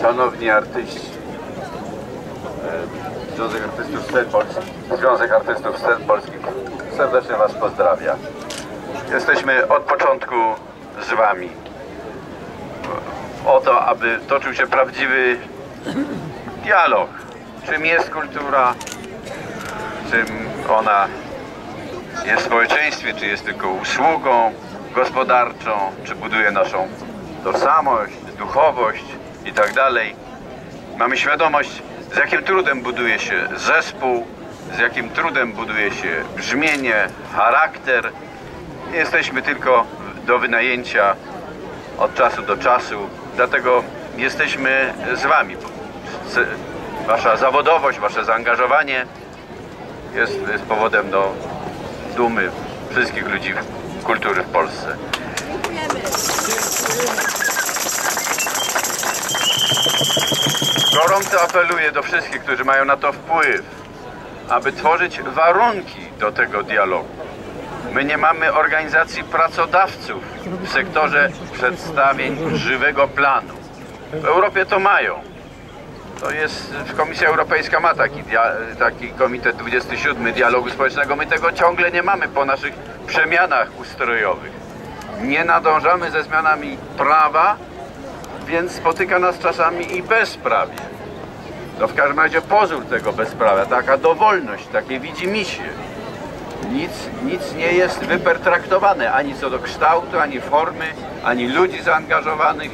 Szanowni artyści, e, Związek Artystów Scen Polskich, Związek Artystów Scen Polskich serdecznie Was pozdrawia. Jesteśmy od początku z Wami. O to, aby toczył się prawdziwy dialog. Czym jest kultura, czym ona jest w społeczeństwie, czy jest tylko usługą gospodarczą, czy buduje naszą tożsamość, duchowość i tak dalej. Mamy świadomość, z jakim trudem buduje się zespół, z jakim trudem buduje się brzmienie, charakter. Nie jesteśmy tylko do wynajęcia od czasu do czasu, dlatego jesteśmy z Wami. Wasza zawodowość, Wasze zaangażowanie jest, jest powodem do dumy wszystkich ludzi kultury w Polsce. Gorąco apeluję do wszystkich, którzy mają na to wpływ, aby tworzyć warunki do tego dialogu. My nie mamy organizacji pracodawców w sektorze przedstawień żywego planu. W Europie to mają. To jest, Komisja Europejska ma taki, taki Komitet 27 Dialogu Społecznego. My tego ciągle nie mamy po naszych przemianach ustrojowych. Nie nadążamy ze zmianami prawa, więc spotyka nas czasami i bezprawie. To w każdym razie pozór tego bezprawia, taka dowolność, takie widzimisię. Nic, nic nie jest wypertraktowane ani co do kształtu, ani formy, ani ludzi zaangażowanych,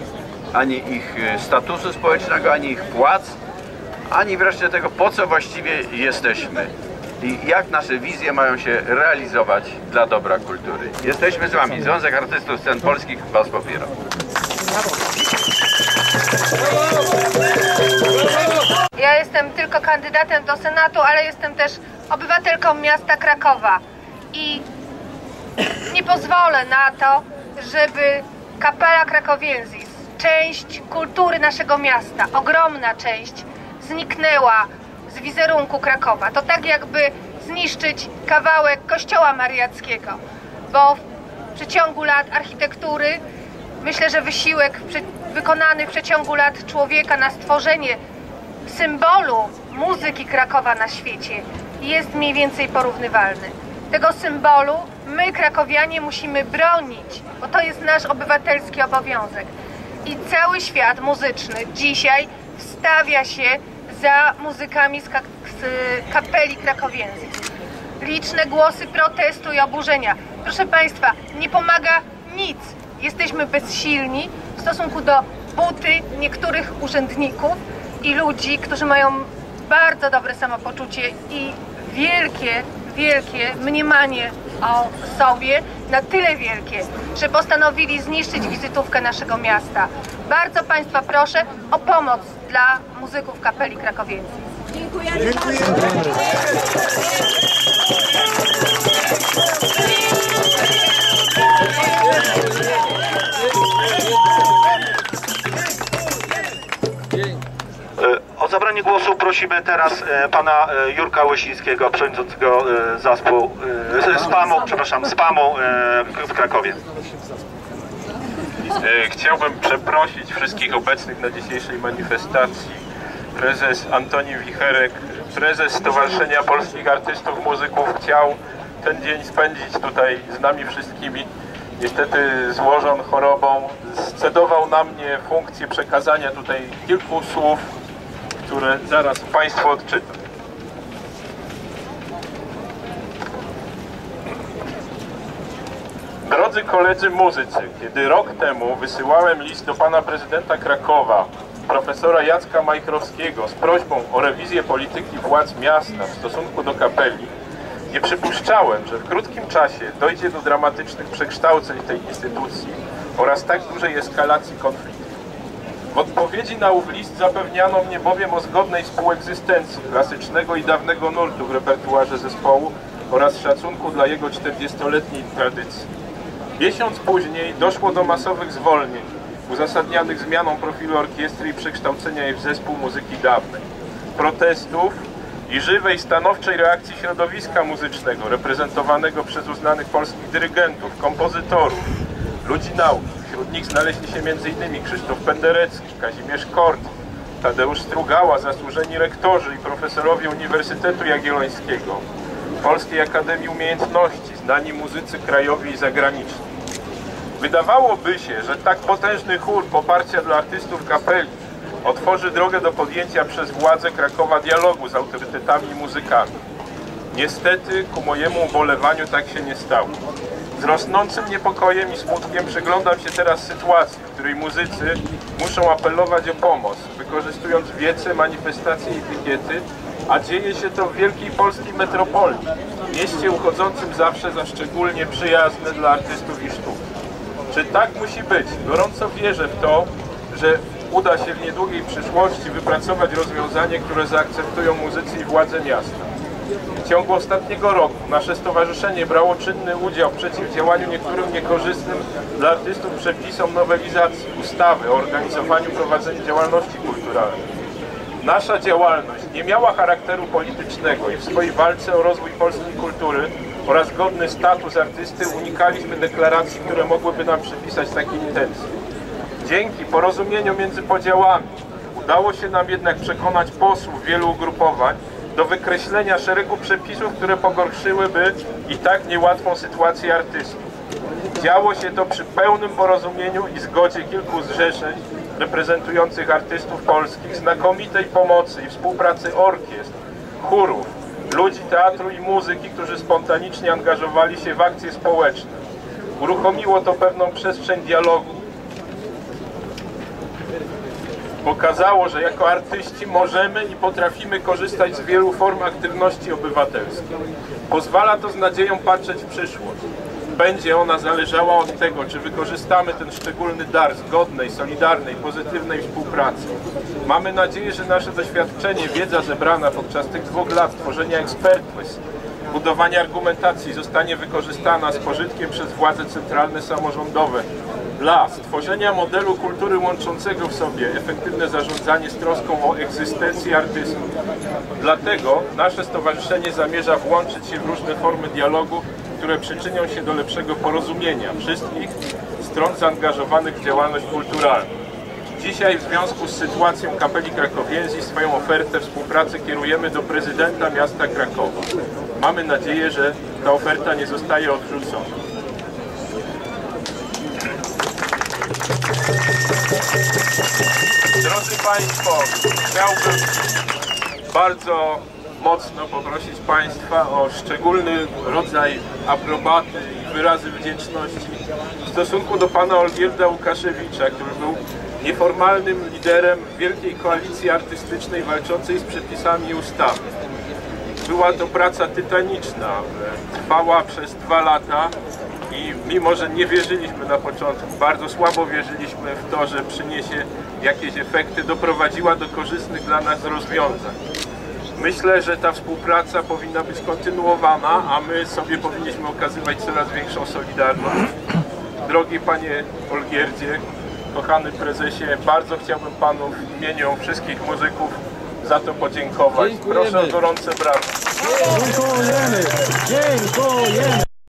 ani ich e, statusu społecznego, ani ich płac, ani wreszcie tego, po co właściwie jesteśmy i jak nasze wizje mają się realizować dla dobra kultury. Jesteśmy z Wami. Związek Artystów Scen Polskich Was popiera. Ja jestem tylko kandydatem do Senatu, ale jestem też obywatelką miasta Krakowa i nie pozwolę na to, żeby kapela Krakowiensis, część kultury naszego miasta, ogromna część, zniknęła z wizerunku Krakowa. To tak jakby zniszczyć kawałek kościoła mariackiego, bo w przeciągu lat architektury myślę, że wysiłek wykonany w przeciągu lat człowieka na stworzenie symbolu muzyki Krakowa na świecie jest mniej więcej porównywalny. Tego symbolu my, krakowianie, musimy bronić, bo to jest nasz obywatelski obowiązek. I cały świat muzyczny dzisiaj wstawia się za muzykami z, ka z kapeli krakowienskiej. Liczne głosy protestu i oburzenia. Proszę Państwa, nie pomaga nic. Jesteśmy bezsilni w stosunku do buty niektórych urzędników i ludzi, którzy mają bardzo dobre samopoczucie i wielkie, wielkie mniemanie o sobie, na tyle wielkie, że postanowili zniszczyć wizytówkę naszego miasta. Bardzo Państwa proszę o pomoc dla muzyków kapeli krakowieckiej. Dziękujemy. Dziękujemy. Głosu prosimy teraz e, pana e, Jurka Łysińskiego, przewodniczącego e, zespołu spamu, przepraszam, spamu w Krakowie. Chciałbym przeprosić wszystkich obecnych na dzisiejszej manifestacji. Prezes Antoni Wicherek, prezes Stowarzyszenia Polskich Artystów Muzyków chciał ten dzień spędzić tutaj z nami wszystkimi. Niestety złożon chorobą scedował na mnie funkcję przekazania tutaj kilku słów które zaraz Państwu odczytam. Drodzy koledzy muzycy, kiedy rok temu wysyłałem list do pana prezydenta Krakowa, profesora Jacka Majchrowskiego z prośbą o rewizję polityki władz miasta w stosunku do kapeli, nie przypuszczałem, że w krótkim czasie dojdzie do dramatycznych przekształceń tej instytucji oraz tak dużej eskalacji konfliktu. W odpowiedzi na ów list zapewniano mnie bowiem o zgodnej współegzystencji klasycznego i dawnego nurtu w repertuarze zespołu oraz szacunku dla jego 40-letniej tradycji. Miesiąc później doszło do masowych zwolnień, uzasadnianych zmianą profilu orkiestry i przekształcenia jej w zespół muzyki dawnej, protestów i żywej, stanowczej reakcji środowiska muzycznego reprezentowanego przez uznanych polskich dyrygentów, kompozytorów, ludzi nauki. Wśród nich znaleźli się m.in. Krzysztof Penderecki, Kazimierz Kort, Tadeusz Strugała, zasłużeni rektorzy i profesorowie Uniwersytetu Jagiellońskiego, Polskiej Akademii Umiejętności, znani muzycy krajowi i zagraniczni. Wydawałoby się, że tak potężny chór poparcia dla artystów kapeli otworzy drogę do podjęcia przez władze Krakowa dialogu z autorytetami i muzykami. Niestety, ku mojemu ubolewaniu tak się nie stało. Z rosnącym niepokojem i smutkiem przyglądam się teraz sytuacji, w której muzycy muszą apelować o pomoc, wykorzystując wiece, manifestacje i pikiety, a dzieje się to w wielkiej polskiej metropolii, mieście uchodzącym zawsze za szczególnie przyjazne dla artystów i sztuki. Czy tak musi być? Gorąco wierzę w to, że uda się w niedługiej przyszłości wypracować rozwiązanie, które zaakceptują muzycy i władze miasta. W ciągu ostatniego roku nasze stowarzyszenie brało czynny udział w przeciwdziałaniu niektórym niekorzystnym dla artystów przepisom nowelizacji ustawy o organizowaniu i prowadzeniu działalności kulturalnej. Nasza działalność nie miała charakteru politycznego i w swojej walce o rozwój polskiej kultury oraz godny status artysty unikaliśmy deklaracji, które mogłyby nam przypisać takie intencje. Dzięki porozumieniu między podziałami udało się nam jednak przekonać posłów wielu ugrupowań do wykreślenia szeregu przepisów, które pogorszyłyby i tak niełatwą sytuację artystów. Działo się to przy pełnym porozumieniu i zgodzie kilku zrzeszeń reprezentujących artystów polskich, znakomitej pomocy i współpracy orkiestr, chórów, ludzi teatru i muzyki, którzy spontanicznie angażowali się w akcje społeczne. Uruchomiło to pewną przestrzeń dialogu. Pokazało, że jako artyści możemy i potrafimy korzystać z wielu form aktywności obywatelskiej. Pozwala to z nadzieją patrzeć w przyszłość. Będzie ona zależała od tego, czy wykorzystamy ten szczególny dar zgodnej, solidarnej, pozytywnej współpracy. Mamy nadzieję, że nasze doświadczenie, wiedza zebrana podczas tych dwóch lat tworzenia ekspertyz, budowania argumentacji zostanie wykorzystana z pożytkiem przez władze centralne samorządowe dla stworzenia modelu kultury łączącego w sobie efektywne zarządzanie z troską o egzystencję artystów. Dlatego nasze stowarzyszenie zamierza włączyć się w różne formy dialogu, które przyczynią się do lepszego porozumienia wszystkich stron zaangażowanych w działalność kulturalną. Dzisiaj w związku z sytuacją kapeli krakowienzi swoją ofertę współpracy kierujemy do prezydenta miasta Krakowa. Mamy nadzieję, że ta oferta nie zostaje odrzucona. Drodzy Państwo, chciałbym bardzo mocno poprosić Państwa o szczególny rodzaj aprobaty i wyrazy wdzięczności w stosunku do Pana Olgierda Łukaszewicza, który był nieformalnym liderem wielkiej koalicji artystycznej walczącej z przepisami ustawy. Była to praca tytaniczna, trwała przez dwa lata i mimo, że nie wierzyliśmy na początku, bardzo słabo wierzyliśmy w to, że przyniesie jakieś efekty, doprowadziła do korzystnych dla nas rozwiązań. Myślę, że ta współpraca powinna być kontynuowana, a my sobie powinniśmy okazywać coraz większą solidarność. Drogi Panie Olgierdzie, kochany prezesie, bardzo chciałbym Panu w imieniu wszystkich muzyków za to podziękować. Dziękujemy. Proszę o gorące brawa. Dziękujemy! Dziękujemy!